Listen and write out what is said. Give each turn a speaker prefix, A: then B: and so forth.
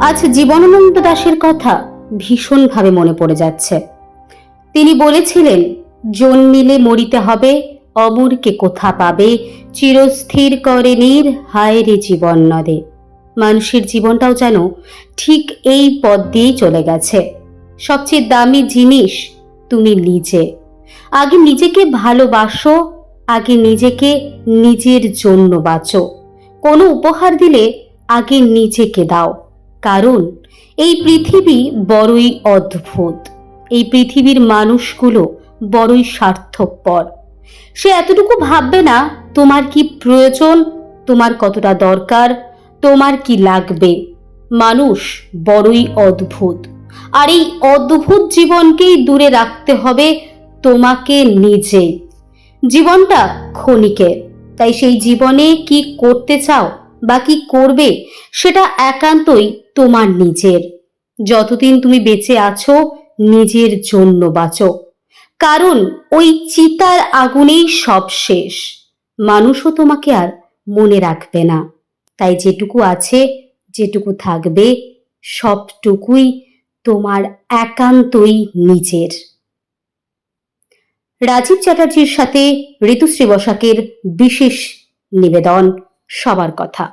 A: আজ জীবনানন্দ দাশের কথা ভীষণভাবে মনে পড়ে যাচ্ছে। তিনি বলেছিলেন জন্মিলে মরিতে হবে, অমরকে কোথা পাবে? চিরস্থির করে নীর, হায় রে জীবন নদে। মানুষের জীবনটাও যেন ঠিক এই পথ দিয়েই চলে গেছে। সবচেয়ে দামি জিনিস তুমি নিজে। আগে নিজেকে ভালোবাসো, আগে নিজেকে নিজের জন্য বাঁচো। কোনো উপহার দিলে আগে নিজেকে দাও। কারণ এই পৃথিবী বড়ই অদ্ভুত। এই পৃথিবীর মানুষগুলো বড়ই স্বার্থপর। সে এতটুকু ভাববে না, তোমার কি প্রয়োজন? তোমার কতটা দরকার? তোমার কি লাগবে? মানুষ বড়ই অদ্ভুত। আর এই অদ্ভুত জীবনকেই দূরে রাখতে হবে তোমাকে নিজে। জীবনটা ক্ষণিকের। তাই সেই জীবনে কি করতে চাও বা কি করবে সেটা একান্তই তোমার নিজের। যতদিন তুমি বেঁচে আছো, নিজের জন্য বাঁচো। কারণ ওই চিতার আগুনেই সব শেষ। মানুষও তোমাকে আর মনে রাখবে না। তাই যেটুকু আছে, যেটুকু থাকবে, সবটুকুই তোমার একান্তই নিজের। রাজীব চ্যাটার্জির সাথে ঋতুশ্রী বসাকের বিশেষ নিবেদন। সবার কথা।